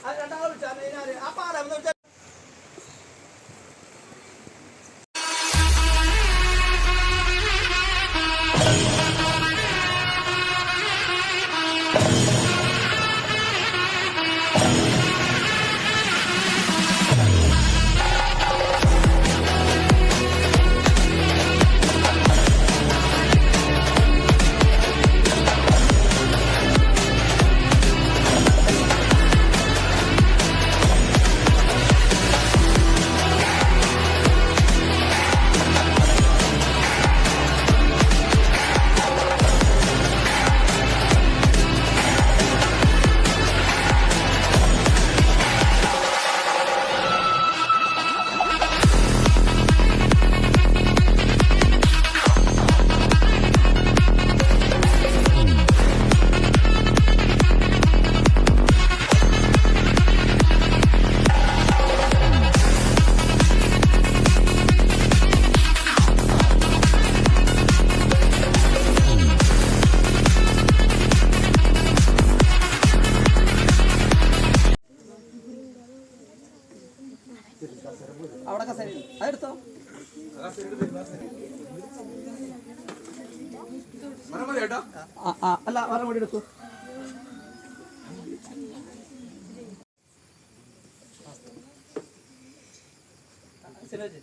ആ രണ്ടാളെ വിളിച്ചാ മെയിനാര് ആ പാടാമെന്ന് വെച്ചാൽ അവിടെ കസേര അതെടുത്തോ. അല്ല വരം കൂടി എടുക്കൂ. സിനോജ്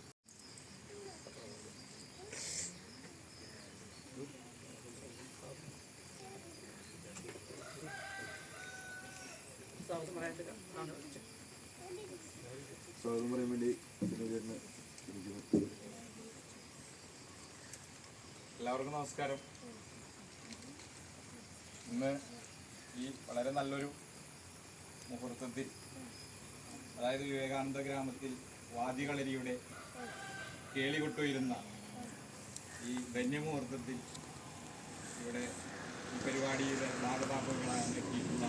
എല്ലാവർക്കും നമസ്കാരം. ഇന്ന് ഈ വളരെ നല്ലൊരു മുഹൂർത്തത്തിൽ അതായത് വിവേകാനന്ദ ഗ്രാമത്തിൽ വാദികളരിയുടെ കേളികൊട്ടുയിരുന്ന ഈ ധന്യമുഹൂർത്തത്തിൽ ഇവിടെ ഈ പരിപാടിയുടെ മാതാപിതാക്കളാണ് എത്തിയിട്ടുള്ള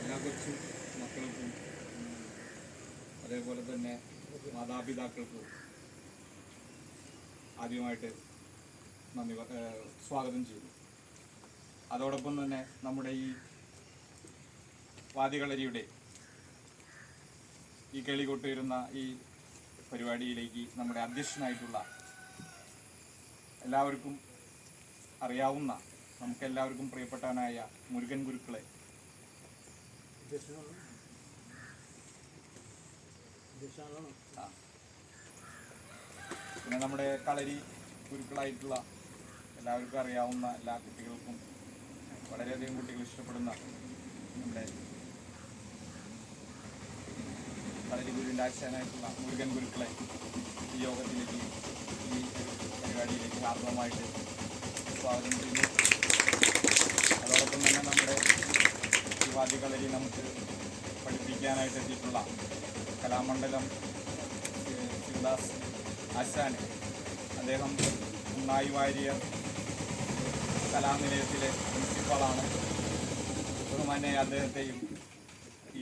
എല്ലാ കൊച്ചു മക്കൾക്കും അതേപോലെ തന്നെ മാതാപിതാക്കൾക്കും ആദ്യമായിട്ട് നന്ദി സ്വാഗതം ചെയ്തു അതോടൊപ്പം തന്നെ നമ്മുടെ ഈ വാദികളരിയുടെ ഈ കളി കൊട്ടുവരുന്ന ഈ പരിപാടിയിലേക്ക് നമ്മുടെ അധ്യക്ഷനായിട്ടുള്ള എല്ലാവർക്കും അറിയാവുന്ന നമുക്കെല്ലാവർക്കും പ്രിയപ്പെട്ടവനായ മുരുകൻ ഗുരുക്കളെ. പിന്നെ നമ്മുടെ കളരി ഗുരുക്കളായിട്ടുള്ള എല്ലാവർക്കും അറിയാവുന്ന എല്ലാ കുട്ടികൾക്കും വളരെയധികം കുട്ടികൾ ഇഷ്ടപ്പെടുന്ന നമ്മുടെ കളരി ഗുരുവിന്റെ ആശാനായിട്ടുള്ള മുരുകൻ ഗുരുക്കളെ ഈ യോഗത്തിലേക്ക് ഈ പരിപാടിയിലേക്ക് ആത്മമായിട്ട് സ്വാഗതം ചെയ്യുന്നു. അതോടൊപ്പം തന്നെ നമ്മുടെ ഈ കളരി നമുക്ക് പഠിപ്പിക്കാനായിട്ട് എത്തിയിട്ടുള്ള കലാമണ്ഡലം ശിവദാസ് ആശാന് അദ്ദേഹം ഉണ്ണായി വാര്യർ കലാനിലയത്തിലെ പ്രിൻസിപ്പളാണ്. ബഹുമാനെ അദ്ദേഹത്തെയും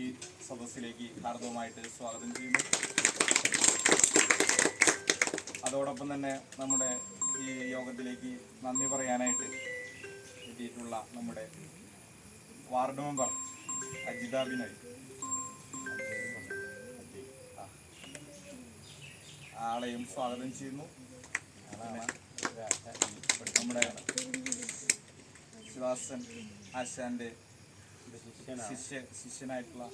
ഈ സദസ്സിലേക്ക് ഹാർദവുമായിട്ട് സ്വാഗതം ചെയ്യുന്നു. അതോടൊപ്പം തന്നെ നമ്മുടെ ഈ യോഗത്തിലേക്ക് നന്ദി പറയാനായിട്ട് എത്തിയിട്ടുള്ള നമ്മുടെ വാർഡ് മെമ്പർ അജിത ബിനോയ്. ആളെയും സ്വാഗതം ചെയ്യുന്നു. നമ്മുടെ ശിവാസൻ ആശാന്റെ ശിഷ്യ ശിഷ്യനായിട്ടുള്ള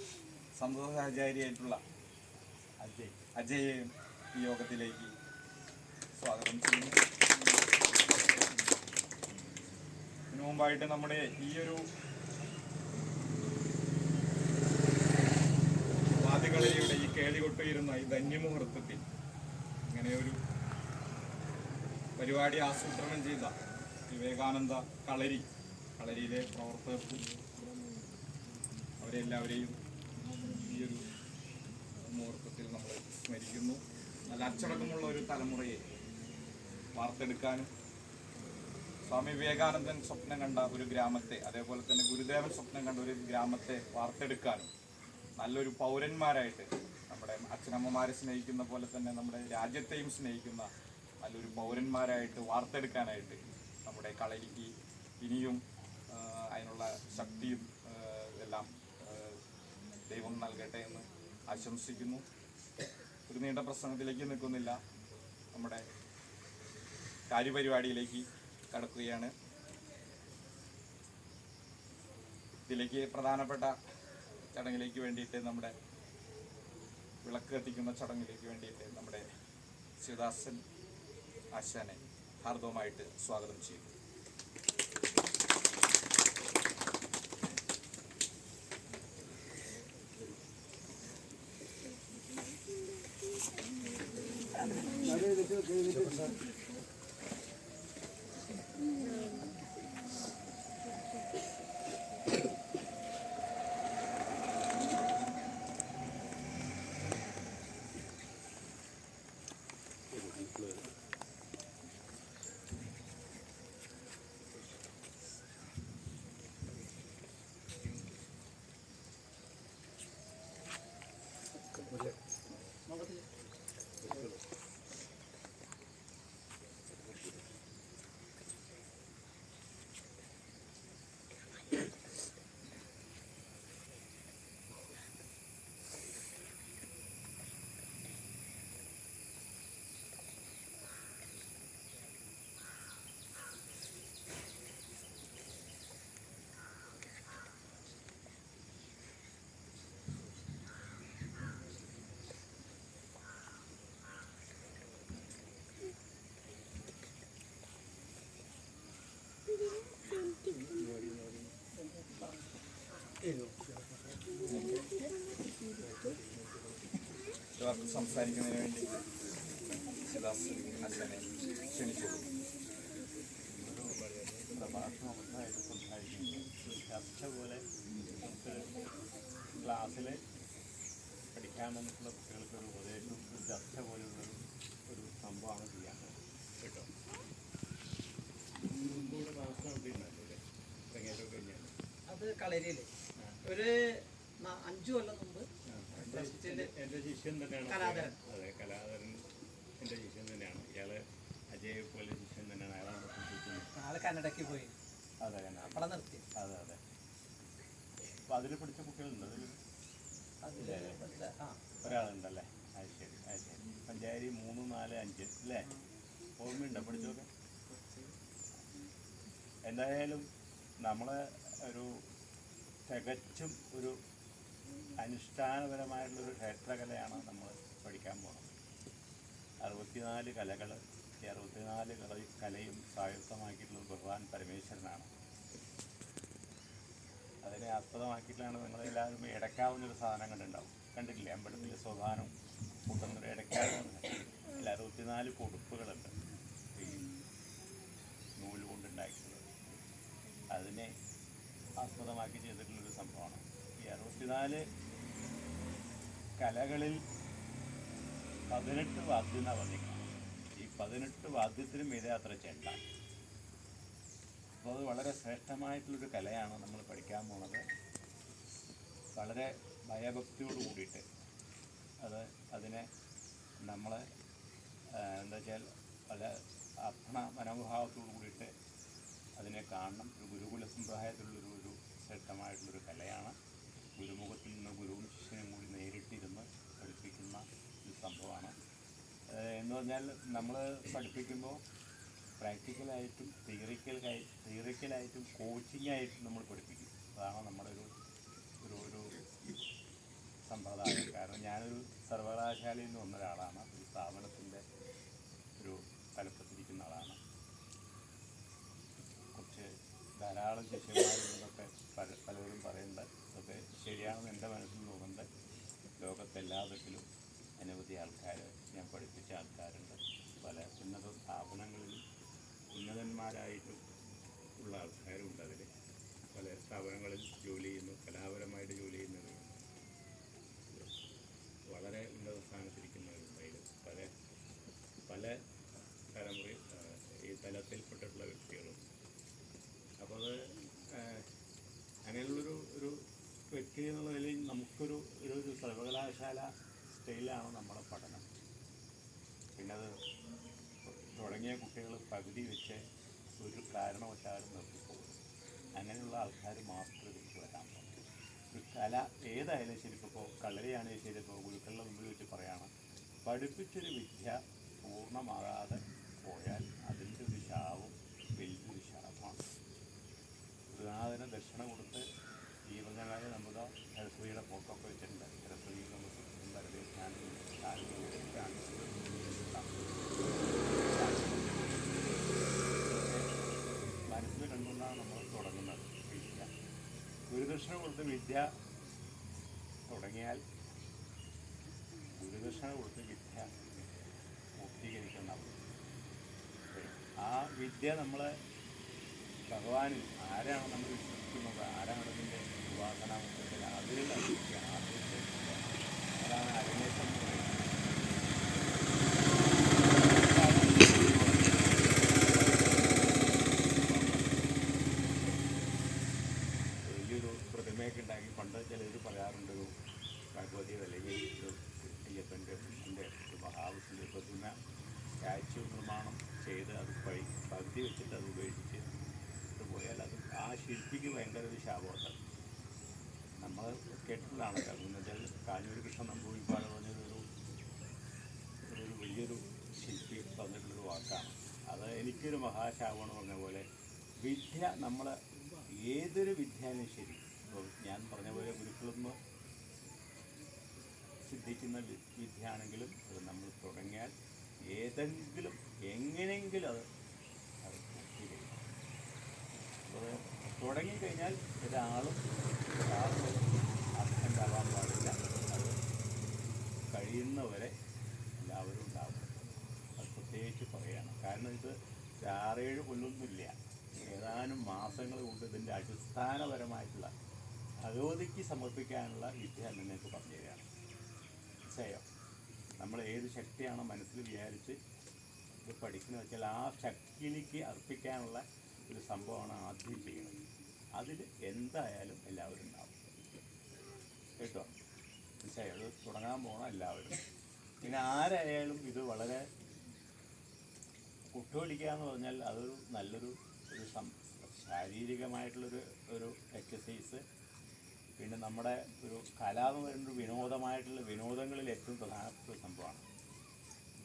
സന്തോഷാചാരിയായിട്ടുള്ള അജയ്. അജയെയും ഈ യോഗത്തിലേക്ക് സ്വാഗതം ചെയ്യുന്നു. ഇതിനു മുമ്പായിട്ട് നമ്മുടെ ഈ ഒരു വാദികളിലൂടെ ഈ കേളികൊട്ടുയിരുന്ന ഈ ധന്യമുഹൂർത്തത്തിൽ ഇങ്ങനെ ഒരു പരിപാടി ആസൂത്രണം ചെയ്ത വിവേകാനന്ദ കളരി കളരിയിലെ പ്രവർത്തകർക്കും അവരെല്ലാവരെയും ഈ ഒരു മുഹൂർത്തത്തിൽ നമ്മൾ സ്മരിക്കുന്നു. നല്ല അച്ചടക്കമുള്ള ഒരു തലമുറയെ വാർത്തെടുക്കാനും സ്വാമി വിവേകാനന്ദൻ സ്വപ്നം കണ്ട ഒരു ഗ്രാമത്തെ അതേപോലെ തന്നെ ഗുരുദേവൻ സ്വപ്നം കണ്ട ഒരു ഗ്രാമത്തെ വാർത്തെടുക്കാനും നല്ലൊരു പൗരന്മാരായിട്ട് നമ്മുടെ അച്ഛനമ്മമാരെ സ്നേഹിക്കുന്ന പോലെ തന്നെ നമ്മുടെ രാജ്യത്തെയും സ്നേഹിക്കുന്ന നല്ലൊരു പൗരന്മാരായിട്ട് വാർത്തെടുക്കാനായിട്ട് നമ്മുടെ കളരിക്ക് ഇനിയും അതിനുള്ള ശക്തിയും എല്ലാം ദൈവം നൽകട്ടെ എന്ന് ആശംസിക്കുന്നു. ഒരു നീണ്ട പ്രസംഗത്തിലേക്ക് നിൽക്കുന്നില്ല. നമ്മുടെ കാര്യപരിപാടിയിലേക്ക് കടക്കുകയാണ്. ഇതിലേക്ക് പ്രധാനപ്പെട്ട ചടങ്ങിലേക്ക് വേണ്ടിയിട്ട് നമ്മുടെ വിളക്ക് കത്തിക്കുന്ന ചടങ്ങിലേക്ക് വേണ്ടിയിട്ട് നമ്മുടെ ശിവദാസൻ ആശാനെ ഹാർദവുമായിട്ട് സ്വാഗതം ചെയ്യും 何? സംസാരിക്കുന്നതിന് വേണ്ടി ശിവദാസൻ അച്ഛനെ ക്ഷണിച്ചു പ്രഭാഷണമായിട്ട് സംസാരിക്കുന്നത് ഒരു ചർച്ച പോലെ നമുക്ക് ക്ലാസ്സിൽ പഠിക്കാൻ വന്നിട്ടുള്ള കുട്ടികൾക്ക് ഒരു ഉപദേശം ഒരു ചർച്ച പോലുള്ള ഒരു സംഭവമാണ് ചെയ്യാൻ കേട്ടോ മുമ്പൂടെ ക്ലാസ് നടത്തിയിട്ടുണ്ടല്ലേ തെങ്ങേറ്റം കഴിഞ്ഞാൽ അത് കളരിയിൽ. ഒരു അഞ്ചു കൊല്ലം മുമ്പ് എന്റെ ശിഷ്യൻ തന്നെയാണ്. കലാധരൻ. അതെ കലാധരൻ എന്റെ ശിഷ്യൻ തന്നെയാണ് അജയ് പോലെ ശിഷ്യൻ തന്നെയാണ്. അയാളാണ് പഠിപ്പിക്കുന്നത് ആൾ കന്നഡയ്ക്ക് പോയി. അതെ അവിടെ നിർത്തി. അതെ അതിൽ പിടിച്ച കുട്ടികളുണ്ട്. അതിൽ അതിൽ മറ്റേ- ആ. ഒരാളുണ്ടല്ലേ? അത് ശരി അത് ശരി. പഞ്ചായരി മൂന്ന് നാല് അഞ്ച് അല്ലേ ഓർമ്മയുണ്ടോ? പഠിച്ചൊക്കെ എന്തായാലും നമ്മളെ ഒരു തികച്ചും ഒരു അനുഷ്ഠാനപരമായിട്ടുള്ളൊരു ക്ഷേത്രകലയാണ് നമ്മൾ പഠിക്കാൻ പോകുന്നത് അറുപത്തിനാല് കലകൾ ഈ അറുപത്തിനാല് കല കലയും സ്വായത്തമാക്കിയിട്ടുള്ളത് ഭഗവാൻ പരമേശ്വരനാണ്. അതിനെ ആസ്പദമാക്കിയിട്ടാണ് നിങ്ങളെല്ലാവരും ഇടയ്ക്കാവുന്നൊരു സാധനം കണ്ടുണ്ടാവും കണ്ടിട്ടില്ലേ? അമ്പലത്തിൽ സോപാനം കൂട്ടുന്നൊരു ഇടയ്ക്കാവുന്ന അതിൽ അറുപത്തിനാല് കൊടുപ്പുകളുണ്ട്. ഈ നൂൽ കൊണ്ടുണ്ടാക്കിയിട്ടുള്ളത്. അതിനെ ആസ്പദമാക്കി ചെയ്തിട്ടുള്ളൊരു സംഭവമാണ്. ഈ അറുപത്തിനാല് കലകളിൽ പതിനെട്ട് വാദ്യം എന്നാണ് ഈ പതിനെട്ട് വാദ്യത്തിനും ഇതേ അത്ര ചെണ്ട. അപ്പോൾ അത് വളരെ ശ്രേഷ്ഠമായിട്ടുള്ളൊരു കലയാണ് നമ്മൾ പഠിക്കാൻ പോണത്. വളരെ ഭയഭക്തിയോട് കൂടിയിട്ട് അത് അതിനെ നമ്മൾ എന്താ വെച്ചാൽ പല അർപ്പണ മനോഭാവത്തോടു കൂടിയിട്ട് അതിനെ കാണണം. ഒരു ഗുരുകുല സമ്പ്രദായത്തിലുള്ളൊരു ഒരു കലയാണ്. ഗുരുമുഖത്തിൽ നിന്ന് ഗുരുവും ശിഷ്യനും കൂടി നേരിട്ടിരുന്ന് പഠിപ്പിക്കുന്ന ഒരു സംഭവമാണ്. എന്ന് പറഞ്ഞാൽ നമ്മൾ പഠിപ്പിക്കുമ്പോൾ പ്രാക്ടിക്കലായിട്ടും തിയറിക്കലായി തിയറിക്കലായിട്ടും കോച്ചിങ് ആയിട്ടും നമ്മൾ പഠിപ്പിക്കും. അതാണ് നമ്മുടെ ഒരു ഒരു ഒരു സമ്പ്രദായം. കാരണം ഞാനൊരു സർവകലാശാലയിൽ നിന്ന് വന്ന ഒരാളാണ്. ഒരു സ്ഥാപനത്തിന്റെ ഒരു തലപ്പത്തിരിക്കുന്ന ആളാണ് കുറച്ച് ധാരാളം ശിഷ്യന്മാരുണ്ടെന്നൊക്കെ പല പലരും പറയുന്നത് അതൊക്കെ ശരിയാണെന്ന് എന്റെ മനസ്സിൽ തോന്നുന്നത് ലോകത്തെല്ലാ തരത്തിലും അനവധി ആൾക്കാർ ഞാൻ പഠിപ്പിച്ച ആൾക്കാരുണ്ട്. പല ഉന്നത സ്ഥാപനങ്ങളിലും ഉന്നതന്മാരായിട്ടും ഉള്ള ആൾക്കാരുണ്ട് അതിൽ പല സ്ഥാപനങ്ങളിൽ ജോലി ചെയ്യുന്നു കലാപരമായിട്ട് ജോലി ചെയ്യുന്നവരുണ്ട് വളരെ ഉന്നത സ്ഥാനത്തിരിക്കുന്നവരുണ്ട് അതിൽ പല പല തലമുറ ആ, ഈ തലത്തിൽപ്പെട്ടിട്ടുള്ള വ്യക്തികളും അപ്പോൾ അത് ആ, അങ്ങനെയുള്ളൊരു ഒരു വ്യക്തി എന്നുള്ള നിലയിൽ നമുക്കൊരു ഒരു ഒരു സർവകലാശാല സ്റ്റൈലാണ് നമ്മുടെ പഠനം പിന്നെ അത് തുടങ്ങിയ കുട്ടികൾ പകുതി വെച്ച് ഒരു കാരണവശാലും നിർത്തിപ്പോകും അങ്ങനെയുള്ള ആൾക്കാർ മാത്രമേ ഇതിലേക്ക് വരാൻ പാടുള്ളൂ ഒരു കല ഏതായാലും ശരി ഇപ്പോൾ കളരിയാണെങ്കിലും ശരി ഇപ്പോൾ ഗുരുക്കളുടെ മുമ്പിൽ വെച്ച് പറയാണ്. പഠിപ്പിച്ചൊരു വിദ്യ പൂർണമാകാതെ പോയാൽ അതിന്റെ ഒരു ശാപം വലിയൊരു ശാപമാണ്. ഗുരുനാഥന് ദക്ഷിണ കൊടുത്ത് ഈ കാര്യം നമ്മുടെ സരസ്വതിയുടെ ഫോട്ടോ ഒക്കെ വെച്ചിട്ടുണ്ട്. സരസ്വതി നമുക്ക് വളരെ ഞാൻ മനസ്സിൽ കണ്ടുകൊണ്ടാണ് നമ്മൾ തുടങ്ങുന്നത് വിദ്യ ഗുരുദക്ഷിണ കൊടുത്ത് വിദ്യ തുടങ്ങിയാൽ ഗുരുദക്ഷിണ കൊടുത്ത് വിദ്യ പൂർത്തീകരിക്കുന്ന ആ വിദ്യ നമ്മൾ ഭഗവാനിൽ ആരാണ് നമ്മൾ വിശ്വസിക്കുന്നത്? ആരാണ് അതിന്റെ ഉപാസന മുഖത്തിൽ വിദ്യ? ആദ്യത്തെ അതാണ് അരങ്ങേറ്റം എന്ന് പറയുന്നത് വലിയൊരു പ്രതിമയൊക്കെ ഉണ്ടാക്കി പണ്ട് ചിലർ പറയാറുണ്ട് ഒരു ഭഗവതി അല്ലെങ്കിൽ ഒരു അയ്യപ്പന്റെ കൃഷ്ണന്റെ ഒരു മഹാവിഷ്ണുവിന്റെ പ്രതിമ സ്റ്റാച്ചു നിർമ്മാണം ചെയ്ത് അത് പഴി പകുതി വെച്ചിട്ട് അത് ഉപേക്ഷിച്ച് ഇട്ട് പോയാൽ അത് ആ ശില്പിക്ക് ഭയങ്കര ഒരു ശാപമുണ്ട് നമ്മൾ കേട്ടിട്ടുള്ളതാണ് എന്ന് വെച്ചാൽ കാഞ്ഞൂർ കൃഷ്ണൻ നമ്പൂരിപ്പാട് പറഞ്ഞൊരു ഒരു വലിയൊരു ശില്പി പറഞ്ഞിട്ടുള്ളൊരു വാക്കാണ് അത് മഹാശാപമാണ് പറഞ്ഞ പോലെ വിദ്യ നമ്മൾ ഏതൊരു വിദ്യാനും ശരി. ഞാൻ പറഞ്ഞ പോലെ ഗുരുക്കളിൽ നിന്ന് സിദ്ധിക്കുന്ന വിദ്യ വിദ്യയാണെങ്കിലും അത് നമ്മൾ തുടങ്ങിയാൽ ഏതെങ്കിലും എങ്ങനെയെങ്കിലും അത് അത് പൂർത്തീകരിക്കും. അപ്പോൾ തുടങ്ങിക്കഴിഞ്ഞാൽ ഒരാളും ഒരാളും പാടില്ല. അത് കഴിയുന്നവരെ എല്ലാവരും ഉണ്ടാവും അത് പ്രത്യേകിച്ച് പറയുകയാണ് കാരണം ഇത് ആറേഴ് കൊല്ലൊന്നുമില്ല. ഏതാനും മാസങ്ങൾ കൊണ്ട് ഇതിന്റെ അടിസ്ഥാനപരമായിട്ടുള്ള ഭഗവതിക്ക് സമർപ്പിക്കാനുള്ള വിദ്യ നിങ്ങൾക്ക് പറഞ്ഞു തരികയാണ്. നിശ്ചയം നമ്മൾ ഏത് ശക്തിയാണോ മനസ്സിൽ വിചാരിച്ച് ഇത് പഠിക്കുന്നത് വെച്ചാൽ ആ ശക്തിയിലേക്ക് അർപ്പിക്കാനുള്ള ഒരു സംഭവമാണ് ആദ്യം ചെയ്യുന്നത്. അതിൽ എന്തായാലും എല്ലാവരും ഉണ്ടാവും. കേട്ടോ? നിശ്ചയം അത് തുടങ്ങാൻ പോകണം എല്ലാവരും. പിന്നെ ആരായാലും ഇത് വളരെ കുട്ടുപിടിക്കുക എന്ന് പറഞ്ഞാൽ അതൊരു നല്ലൊരു ഒരു ശാരീരികമായിട്ടുള്ളൊരു ഒരു എക്സസൈസ് പിന്നെ നമ്മുടെ ഒരു കല എന്ന് പറയുന്ന വിനോദമായിട്ടുള്ള വിനോദങ്ങളിൽ ഏറ്റവും പ്രധാനപ്പെട്ട ഒരു സംഭവമാണ്.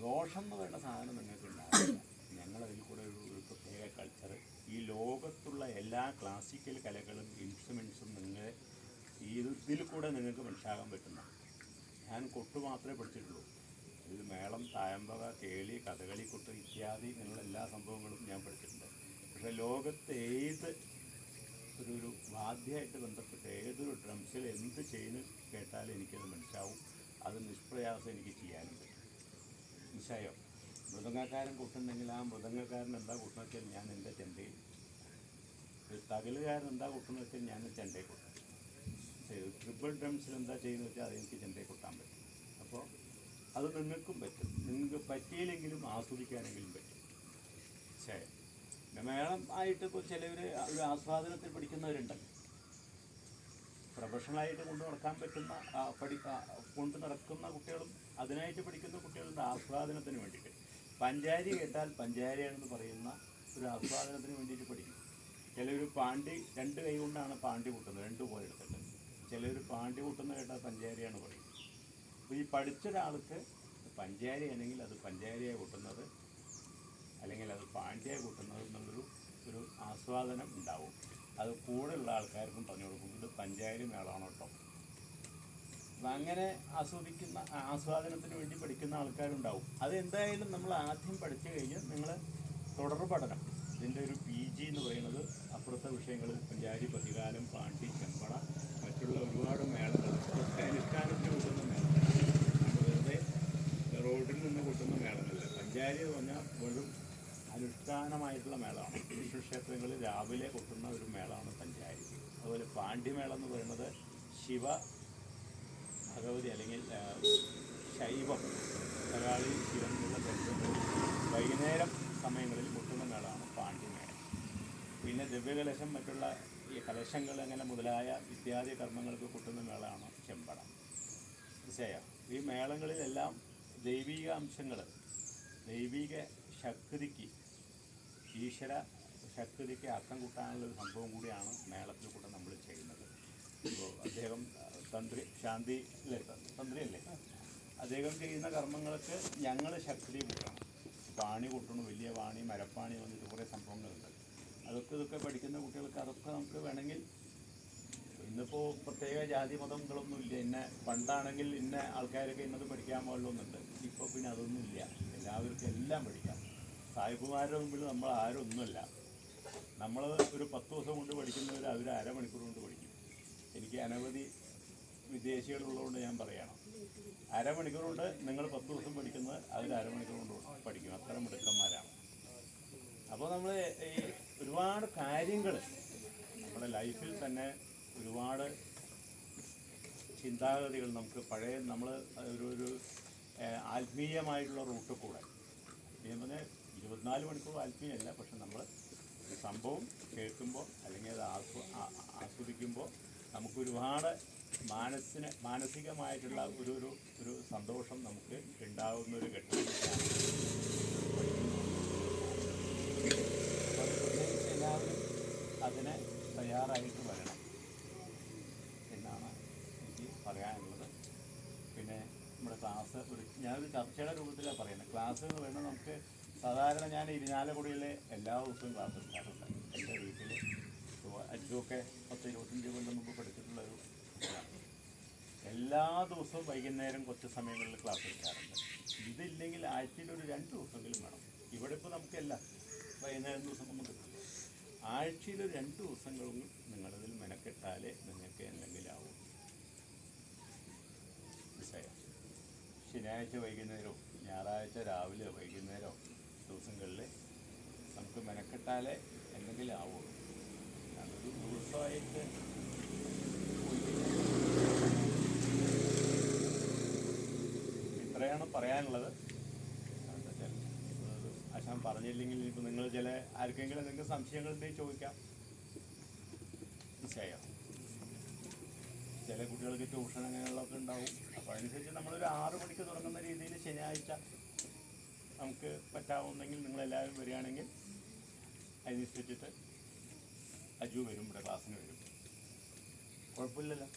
ദോഷം എന്ന് പറയുന്ന സാധനം നിങ്ങൾക്ക് ഉണ്ടാവില്ല. ഞങ്ങളതിൽ കൂടെ ഒരു ഒരു പ്രത്യേക കൾച്ചർ ഈ ലോകത്തുള്ള എല്ലാ ക്ലാസിക്കൽ കലകളും ഇൻസ്ട്രുമെൻസും നിങ്ങൾ ഈ ഇതിൽ കൂടെ നിങ്ങൾക്ക് മനസ്സിലാകാൻ പറ്റുന്ന ഞാൻ കൊട്ടു മാത്രമേ പഠിച്ചിട്ടുള്ളൂ. ഇതിൽ മേളം തായമ്പക കേളി കഥകളി കൊട്ട് ഇത്യാദി ഇങ്ങനെയുള്ള എല്ലാ സംഭവങ്ങളും ഞാൻ പഠിച്ചിട്ടുണ്ട്. പക്ഷെ ലോകത്ത് ഏത് ഒരു ഒരു വാദ്യമായിട്ട് ബന്ധപ്പെട്ട് ഏതൊരു ഡ്രംസിൽ എന്ത് ചെയ്യുന്നു കേട്ടാലും എനിക്കത് മനസ്സിലാവും. അത് നിഷ്പ്രയാസം എനിക്ക് ചെയ്യാനും പറ്റും മനസ്സിലായോ? മൃദംഗക്കാരൻ ആ മൃദംഗക്കാരൻ എന്താ കൊട്ടുന്ന വെച്ചാൽ ഞാൻ എന്റെ ചെണ്ടയിൽ. ഒരു തകലുകാരൻ എന്താ കൊട്ടുന്ന വെച്ചാൽ ഞാൻ ചെണ്ടയിൽ കൊട്ടും. ട്രിപ്പിൾ ഡ്രംസിൽ എന്താ ചെയ്യുന്നത് വെച്ചാൽ അതെനിക്ക് ചെണ്ടയിൽ കൊട്ടാൻ പറ്റും. അത് നിങ്ങൾക്കും പറ്റും. നിങ്ങൾക്ക് പറ്റിയില്ലെങ്കിലും ആസ്വദിക്കാനെങ്കിലും പറ്റും. പിന്നെ മേളം ആയിട്ട് ഇപ്പോൾ ചിലവർ ഒരു ആസ്വാദനത്തിൽ പഠിക്കുന്നവരുണ്ട് പ്രൊഫഷണലായിട്ട് കൊണ്ടു നടക്കാൻ പറ്റുന്ന പഠി കൊണ്ട് നടക്കുന്ന കുട്ടികളും അതിനായിട്ട് പഠിക്കുന്ന കുട്ടികളുടെ ആസ്വാദനത്തിന് വേണ്ടിയിട്ട്. പഞ്ചാരി കേട്ടാൽ പഞ്ചാരിയാണെന്ന് പറയുന്ന ഒരു ആസ്വാദനത്തിന് വേണ്ടിയിട്ട് പഠിക്കും. ചിലർ പാണ്ടി രണ്ട് കൈ കൊണ്ടാണ് പാണ്ടി കൂട്ടുന്നത് രണ്ട് പോലെ എടുത്തിട്ട് ചിലർ പാണ്ടി കൂട്ടുന്ന കേട്ടാൽ പഞ്ചാരിയാണ് പറയും അപ്പോൾ ഈ പഠിച്ചൊരാൾക്ക് പഞ്ചാരി അല്ലെങ്കിൽ അത് പഞ്ചാരിയെ കൂട്ടുന്നത് അല്ലെങ്കിൽ അത് പാണ്ഡ്യയെ കൂട്ടുന്നത് എന്നുള്ളൊരു ഒരു ആസ്വാദനം ഉണ്ടാവും. അത് കൂടെയുള്ള ആൾക്കാർക്കും പറഞ്ഞു കൊടുക്കും. ഇത് പഞ്ചാരി മേളമാണ് കേട്ടോ അങ്ങനെ ആസ്വദിക്കുന്ന ആസ്വാദനത്തിന് വേണ്ടി പഠിക്കുന്ന ആൾക്കാരുണ്ടാവും. അത് എന്തായാലും നമ്മൾ ആദ്യം പഠിച്ചു കഴിഞ്ഞ് നിങ്ങൾ തുടർ പഠനം. ഇതിന്റെ ഒരു പി ജി എന്ന് പറയുന്നത് അപ്പുറത്തെ വിഷയങ്ങൾ പഞ്ചാരി പതികാലം പാണ്ടി ചെമ്പട മറ്റുള്ള ഒരുപാട് മേളകൾ ഇതൊക്കെ അനുഷ്ഠാനത്തിന് വെറുതെ റോഡിൽ നിന്ന് കൂട്ടുന്ന മേളമല്ല. പഞ്ചാരി എന്ന് പറഞ്ഞാൽ വെറും അനുഷ്ഠാനമായിട്ടുള്ള മേളമാണ്. വിഷ്ണുക്ഷേത്രങ്ങളിൽ രാവിലെ കൊട്ടുന്ന ഒരു മേളമാണ് പഞ്ചാരി അതുപോലെ പാണ്ഡ്യമേള എന്ന് പറയുന്നത് ശിവ ഭഗവതി അല്ലെങ്കിൽ ശൈവം മലയാളി ശിവനുള്ള ക്ഷേത്രങ്ങളിൽ വൈകുന്നേരം സമയങ്ങളിൽ കൊട്ടുന്ന മേളമാണ് പാണ്ഡ്യമേള. പിന്നെ ദിവ്യകലശം മറ്റുള്ള ഈ കലശങ്ങൾ അങ്ങനെ മുതലായ ഇത്യാദി കർമ്മങ്ങൾക്ക് കൊട്ടുന്ന മേളമാണ് ചെമ്പടം. മനസ്സിലായോ? ഈ മേളങ്ങളിലെല്ലാം ദൈവിക അംശങ്ങൾ ദൈവിക ശക്തിക്ക് ഈശ്വര ശക്തിക്ക് അർത്ഥം കൂട്ടാനുള്ള ഒരു സംഭവം കൂടിയാണ് മേളത്തിൽ കൂടെ നമ്മൾ ചെയ്യുന്നത്. ഇപ്പോൾ അദ്ദേഹം തന്ത്രി ശാന്തി അല്ലേ തന്ത്രിയല്ലേ? അദ്ദേഹം ചെയ്യുന്ന കർമ്മങ്ങൾക്ക് ഞങ്ങൾ ശക്തി കൂട്ടണം. പാണി കൂട്ടണം വലിയ പാണി മരപ്പാണി വന്നിട്ട് കുറേ സംഭവങ്ങളുണ്ട്. അതൊക്കെ ഇതൊക്കെ പഠിക്കുന്ന കുട്ടികൾക്ക് അതൊക്കെ നമുക്ക് വേണമെങ്കിൽ ഇന്നിപ്പോൾ പ്രത്യേക ജാതി മതങ്ങളൊന്നുമില്ല. ഇന്ന പണ്ടാണെങ്കിൽ ഇന്ന ആൾക്കാരൊക്കെ ഇന്നത് പഠിക്കാൻ പാടുള്ളൂന്നുണ്ട് ഇപ്പോൾ പിന്നെ അതൊന്നും ഇല്ല എല്ലാവർക്കും എല്ലാം പഠിക്കാം. സാഹിബുമാരുടെ മുമ്പിൽ നമ്മൾ ആരും ഒന്നുമല്ല നമ്മൾ ഒരു പത്ത് ദിവസം കൊണ്ട് പഠിക്കുന്നവർ അവർ അരമണിക്കൂർ കൊണ്ട് പഠിക്കും. എനിക്ക് അനവധി വിദേശികളുള്ളതുകൊണ്ട് ഞാൻ പറയണം. അരമണിക്കൂർ കൊണ്ട് നിങ്ങൾ പത്ത് ദിവസം പഠിക്കുന്നത് അവർ അരമണിക്കൂർ കൊണ്ട് പഠിക്കും. അത്ര മിടുക്കന്മാരാണ്. അപ്പോൾ നമ്മൾ ഈ ഒരുപാട് കാര്യങ്ങൾ നമ്മുടെ ലൈഫിൽ തന്നെ ഒരുപാട് ചിന്താഗതികൾ നമുക്ക് പഴയ നമ്മൾ ഒരു ഒരു ആത്മീയമായിട്ടുള്ള റൂട്ട് കൂടെ. പറഞ്ഞ ഇരുപത്തിനാല് മണിക്കൂർ ആത്മീയമല്ല പക്ഷെ നമ്മൾ സംഭവം കേൾക്കുമ്പോൾ അല്ലെങ്കിൽ അത് ആസ്വ ആസ്വദിക്കുമ്പോൾ നമുക്ക് ഒരുപാട് മാനസിന് മാനസികമായിട്ടുള്ള ഒരു ഒരു ഒരു സന്തോഷം നമുക്ക് ഉണ്ടാകുന്ന ഒരു ഘട്ടം എല്ലാവരും അതിന് തയ്യാറായിട്ട് വരണം എന്നാണ് എനിക്ക് പറയാനുള്ളത്. ക്ലാസ് ഒരു ഞാനൊരു ചർച്ചയുടെ രൂപത്തിലാണ് പറയുന്നത്. ക്ലാസ് എന്ന് പറയുന്നത് നമുക്ക് സാധാരണ ഞാൻ ഇരിഞ്ഞാലക്കുടിയിലെ എല്ലാ ദിവസവും ക്ലാസ് എടുക്കാറുണ്ട്. എന്റെ വീട്ടിൽ അഞ്ചുമൊക്കെ പത്ത് ഇരുപത്തഞ്ച് കൊല്ലം മുമ്പ് പഠിച്ചിട്ടുള്ള ഒരു എല്ലാ ദിവസവും വൈകുന്നേരം കുറച്ച് സമയങ്ങളിൽ ക്ലാസ് എടുക്കാറുണ്ട്. ഇതില്ലെങ്കിൽ ആഴ്ചയിൽ ഒരു രണ്ട് ദിവസമെങ്കിലും വേണം. ഇവിടെ ഇപ്പോൾ നമുക്കല്ല. വൈകുന്നേരം ദിവസം നമുക്ക് ആഴ്ചയിൽ രണ്ട് ദിവസങ്ങളും നിങ്ങളിതിൽ മെനക്കെട്ടാലേ നിങ്ങൾക്ക് എന്തെങ്കിലും ആവും മനസ്സിലായോ ശനിയാഴ്ച വൈകുന്നേരവും ഞായറാഴ്ച രാവിലെ വൈകുന്നേരവും ദിവസങ്ങളിൽ നമുക്ക് മെനക്കെട്ടാലേ എന്തെങ്കിലും ആവുള്ളൂ അതൊരു ദിവസമായിട്ട് ഇത്രയാണ് പറയാനുള്ളത്. ആശാൻ പറഞ്ഞില്ലെങ്കിൽ ഇപ്പം നിങ്ങൾ ചില ആർക്കെങ്കിലും എന്തെങ്കിലും സംശയങ്ങൾ ഉണ്ടെങ്കിൽ ചോദിക്കാം. മനസ്സിലായോ ചില കുട്ടികൾക്ക് ട്യൂഷൻ അങ്ങനെയുള്ളതൊക്കെ ഉണ്ടാവും. അപ്പോൾ അതനുസരിച്ച് നമ്മളൊരു ആറ് മണിക്ക് തുടങ്ങുന്ന രീതിയിൽ ശനിയാഴ്ച നമുക്ക് പറ്റാവുന്നെങ്കിൽ നിങ്ങളെല്ലാവരും വരികയാണെങ്കിൽ അതിനനുസരിച്ചിട്ട് അജു വരും ഇവിടെ ക്ലാസ്സിന് വരും. കുഴപ്പമില്ലല്ലോ.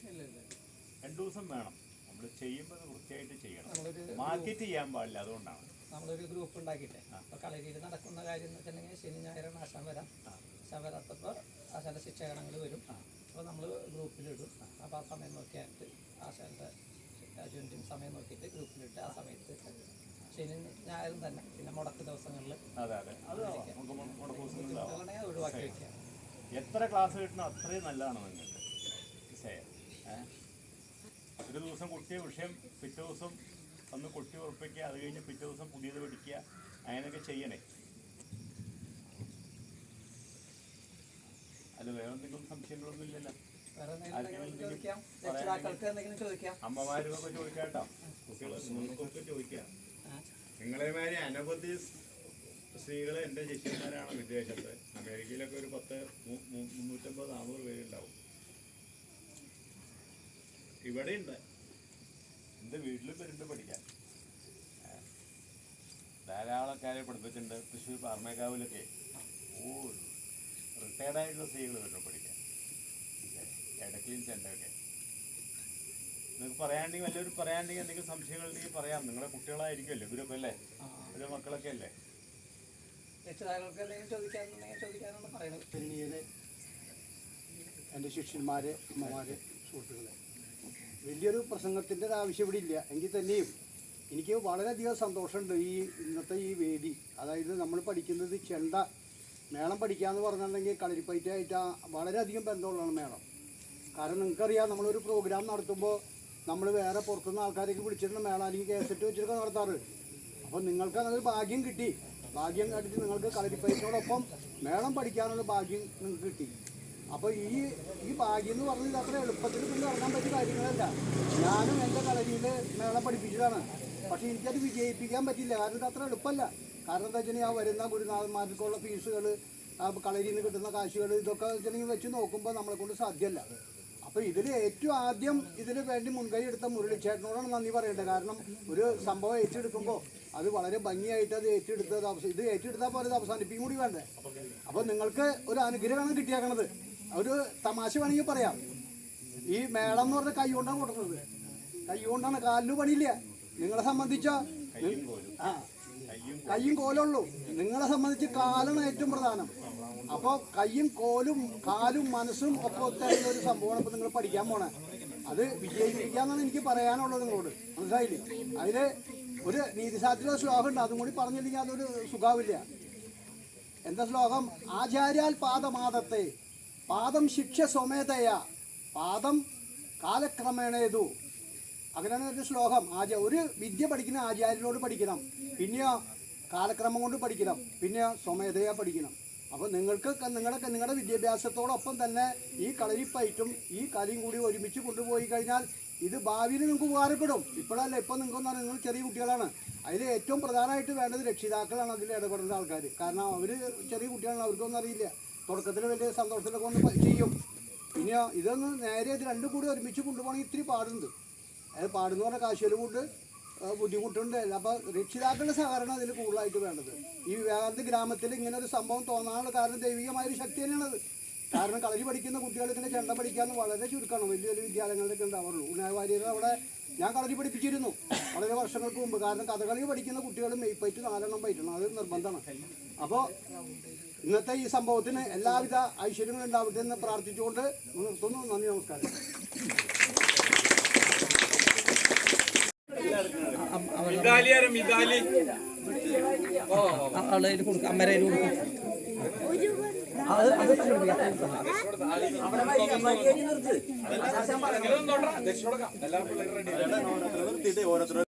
രണ്ടു ദിവസം വേണം. നമ്മൾ ചെയ്യുമ്പോൾ വൃത്തിയായിട്ട് ചെയ്യണം. മാർക്കറ്റ് ചെയ്യാൻ പാടില്ല അതുകൊണ്ടാണ്. നമ്മളൊരു ഗ്രൂപ്പ് ഉണ്ടാക്കിയിട്ടേ. അപ്പോൾ കളരിയിൽ നടക്കുന്ന കാര്യം എന്ന് വെച്ചിട്ടുണ്ടെങ്കിൽ ശനി ഞായറാണ് ആശാൻ വരാം. ആശാൻ വരാത്തപ്പോൾ ആശാന്റെ ശിക്ഷകണങ്ങൾ വരും. അപ്പോൾ നമ്മൾ ഗ്രൂപ്പിലിടും. അപ്പോൾ ആ സമയം നോക്കിയായിട്ട് ആശാന്റെ അജുവിന്റെയും സമയം നോക്കിയിട്ട് ഗ്രൂപ്പിലിട്ട് ആ സമയത്ത് ശനി ഞായറും തന്നെ പിന്നെ മുടക്ക് ദിവസങ്ങളിൽ ബുദ്ധിമുട്ടുകളെ ഒഴിവാക്കി വയ്ക്കുക എത്ര ക്ലാസ് കിട്ടണോ അത്രയും നല്ലതാണ് നിങ്ങൾക്ക്? ഒരു ദിവസം കുട്ടിയെ വിഷയം പിറ്റേ ദിവസം ഒന്ന് കുട്ടി ഉറപ്പിക്കുക അത് കഴിഞ്ഞ് പിറ്റേ ദിവസം പുതിയത് പഠിക്കുക അങ്ങനെയൊക്കെ ചെയ്യണേ. അത് വേറെ എന്തെങ്കിലും സംശയങ്ങളൊന്നും ഇല്ലല്ലോ. ചോദിക്കാം. രക്ഷിതാക്കൾക്ക് എന്തെങ്കിലും ചോദിക്കാം. നിങ്ങളെമാതിരി അനവധി സ്ത്രീകൾ എന്റെ ശിഷ്യന്മാരാണ് വിദേശത്ത് അമേരിക്കയിലൊക്കെ ഒരു പത്ത് മുന്നൂറ്റമ്പത് നാനൂറ് പേരുണ്ടാവും. ഇവിടെ ഉണ്ട് എന്റെ വീട്ടിലും വരുന്നുണ്ട് പഠിക്കാൻ. ധാരാളക്കാരെ പഠിപ്പിച്ചിട്ടുണ്ട്. തൃശ്ശൂർ പാർമേക്കാവിലൊക്കെ ഓ റിട്ടയർഡ് ആയിട്ടുള്ള സ്ത്രീകൾ വരുന്നു പഠിക്കാൻ. എടക്ലീൻ സെന്ററൊക്കെ നിങ്ങൾക്ക് പറയാണ്ടെങ്കിൽ വല്ലവരും പറയാണ്ടെങ്കിൽ എന്തെങ്കിലും സംശയങ്ങൾ ഉണ്ടെങ്കിൽ പറയാം. നിങ്ങളെ കുട്ടികളായിരിക്കുമല്ലോ. ഇവരൊക്കെ അല്ലേ ആ. മക്കളൊക്കെ അല്ലേ? രക്ഷിതാക്കൾക്ക് എന്തെങ്കിലും ചോദിക്കാനുണ്ടെങ്കിൽ ചോദിക്കാനാണ് പറയുന്നത്. പിന്നീട് എന്റെ ശിഷ്യന്മാരെ അമ്മമാരെ സുഹൃത്തുക്കളെ. വലിയൊരു പ്രസംഗത്തിന്റെ ആവശ്യം ഇവിടെ ഇല്ല. എങ്കിൽ തന്നെയും എനിക്ക് വളരെയധികം സന്തോഷമുണ്ട് ഈ ഇന്നത്തെ ഈ വേദി. അതായത് നമ്മൾ പഠിക്കുന്നത് ചെണ്ട മേളം പഠിക്കാന്ന് പറഞ്ഞിട്ടുണ്ടെങ്കിൽ കളരിപ്പയറ്റായിട്ട് വളരെയധികം ബന്ധമുള്ളതാണ് മേളം. കാരണം നിങ്ങൾക്കറിയാം നമ്മളൊരു പ്രോഗ്രാം നടത്തുമ്പോൾ നമ്മൾ വേറെ പുറത്തുനിന്ന് ആൾക്കാരേക്ക് വിളിച്ചിരുന്ന മേള അല്ലെങ്കിൽ കേസറ്റ് വെച്ചിട്ടൊക്കെ നടത്താറ്. അപ്പോൾ നിങ്ങൾക്ക് അതൊരു ഭാഗ്യം കിട്ടി. ഭാഗ്യം കണ്ടിട്ട് നിങ്ങൾക്ക് കളരിപ്പയറ്റിനോടൊപ്പം മേളം പഠിക്കാനുള്ള ഭാഗ്യം നിങ്ങൾക്ക് കിട്ടി. അപ്പോൾ ഈ ഈ ഭാഗ്യം എന്ന് പറഞ്ഞത് അത്ര എളുപ്പത്തിൽ പിന്നെ ഇറങ്ങാൻ പറ്റിയ കാര്യങ്ങളല്ല. ഞാനും എന്റെ കളരിയിൽ മേളം പഠിപ്പിച്ചതാണ്. പക്ഷേ എനിക്കത് വിജയിപ്പിക്കാൻ പറ്റില്ല. കാരണം അത്ര എളുപ്പമല്ല. കാരണം എന്താ വെച്ചിട്ടുണ്ടെങ്കിൽ ആ വരുന്ന ഗുരുനാഥന്മാർക്കുള്ള ഫീസുകൾ ആ കളരിയിൽ നിന്ന് കിട്ടുന്ന കാശുകൾ ഇതൊക്കെ വെച്ചിട്ടുണ്ടെങ്കിൽ വെച്ച് നോക്കുമ്പോൾ നമ്മളെ കൊണ്ട് സാധ്യമല്ല. അപ്പോൾ ഇതിൽ ഏറ്റവും ആദ്യം ഇതിന് വേണ്ടി മുൻകൈ എടുത്ത മുരളിച്ചേട്ടനോടാണ് നന്ദി പറയേണ്ടത്. കാരണം ഒരു സംഭവം ഏറ്റെടുക്കുമ്പോൾ അത് വളരെ ഭംഗിയായിട്ട് അത് ഏറ്റെടുത്തത് അവസാനം ഇത് ഏറ്റെടുത്താൽ പോലെ ഇത് അവസാനിപ്പിക്കും കൂടി വേണ്ടേ? അപ്പോൾ നിങ്ങൾക്ക് ഒരു അനുഗ്രഹമാണ് കിട്ടിയേക്കണത്. ഒരു തമാശ വേണമെങ്കിൽ പറയാം. ഈ മേളം എന്ന് പറഞ്ഞ കൈ കൊണ്ടാണ് കൊടുക്കുന്നത് കൈ കൊണ്ടാണ് കാലിന് പണിയില്ല. നിങ്ങളെ സംബന്ധിച്ച ആ കയ്യും കോലുള്ളൂ. നിങ്ങളെ സംബന്ധിച്ച് കാലാണ് ഏറ്റവും പ്രധാനം. അപ്പോൾ കയ്യും കോലും കാലും മനസ്സും ഒത്തരുന്ന ഒരു സംഭവമാണ് ഇപ്പൊ നിങ്ങൾ പഠിക്കാൻ പോണേ. അത് വിജയിപ്പിക്കാന്നാണ് എനിക്ക് പറയാനുള്ളത് നിങ്ങളോട്. മനസ്സിലായില്ലേ? അതിൽ ഒരു നീതിശാസ്ത്ര ശ്ലോകം ഉണ്ട് അതും കൂടി പറഞ്ഞില്ലെങ്കിൽ അതൊരു സുഖാവില്ല. എന്താ ശ്ലോകം? ആചാര്യാൽ പാദമാദത്തെ പാദം ശിക്ഷ സ്വമേധയ പാദം കാലക്രമേണേതു അങ്ങനെയാണ് ഒരു ശ്ലോകം. ആച ഒരു വിദ്യ പഠിക്കുന്ന ആചാര്യനോട് പഠിക്കണം. പിന്നെയോ കാലക്രമം കൊണ്ട് പഠിക്കണം. പിന്നെയോ സ്വമേധയാ പഠിക്കണം. അപ്പോൾ നിങ്ങൾക്ക് നിങ്ങളൊക്കെ നിങ്ങളുടെ വിദ്യാഭ്യാസത്തോടൊപ്പം തന്നെ ഈ കളരിപ്പയറ്റും ഈ കലയും കൂടി ഒരുമിച്ച് കൊണ്ടുപോയി കഴിഞ്ഞാൽ ഇത് ഭാവിയിൽ നിങ്ങൾക്ക് ഉപകാരപ്പെടും. ഇപ്പോഴല്ല ഇപ്പോൾ നിങ്ങൾക്കൊന്നും നിങ്ങൾ ചെറിയ കുട്ടികളാണ്. അതിൽ ഏറ്റവും പ്രധാനമായിട്ട് വേണ്ടത് രക്ഷിതാക്കളാണ് അതിൽ ഇടപെടുന്ന ആൾക്കാർ. കാരണം അവർ ചെറിയ കുട്ടികളാണ് അവർക്കൊന്നും അറിയില്ല. തുടക്കത്തിൽ വലിയ സന്തോഷത്തിലൊക്കെ ഒന്ന് ചെയ്യും. പിന്നെ ഇതൊന്ന് നേരെ ഇത് രണ്ടും കൂടി ഒരുമിച്ച് കൊണ്ടുപോകണമെങ്കിൽ ഇത്തിരി പാടുണ്ട്. അത് പാടുന്ന പറഞ്ഞാൽ കാശുകൾ കൊണ്ട് ബുദ്ധിമുട്ടുണ്ട്. അപ്പോൾ രക്ഷിതാക്കളുടെ സഹകരണം അതിൽ കൂടുതലായിട്ട് വേണ്ടത്. ഈ വിവേകാനന്ദ ഗ്രാമത്തിൽ ഇങ്ങനെ ഒരു സംഭവം തോന്നാനുള്ള കാരണം ദൈവികമായ ഒരു ശക്തി തന്നെയാണത്. കാരണം കളരി പഠിക്കുന്ന കുട്ടികൾ ഇങ്ങനെ ചെണ്ട പഠിക്കാന്ന് വളരെ ചുരുക്കമാണ്. വലിയ വലിയ വിദ്യാലയങ്ങളിലൊക്കെ ഉണ്ടാവുള്ളൂ. ഉണ്ണാവാര്യർ അവിടെ ഞാൻ കളരി പഠിപ്പിച്ചിരുന്നു. വളരെ വർഷങ്ങൾക്ക് മുമ്പ്. കാരണം കഥകളി പഠിക്കുന്ന കുട്ടികൾ മെയ്പ്പയറ്റ് നാലെണ്ണം പയറ്റണം. അത് നിർബന്ധമാണ്. അപ്പോൾ ഇന്നത്തെ ഈ സംഭവത്തിന് എല്ലാവിധ ഐശ്വര്യങ്ങളും ഉണ്ടാവട്ടെ എന്ന് പ്രാർത്ഥിച്ചുകൊണ്ട് നിർത്തുന്നു. നന്ദി നമസ്കാരം. അവളെ കൊടുക്കും അമ്മരെ കൊടുക്കും അത് അത് പിള്ളേരും റെഡി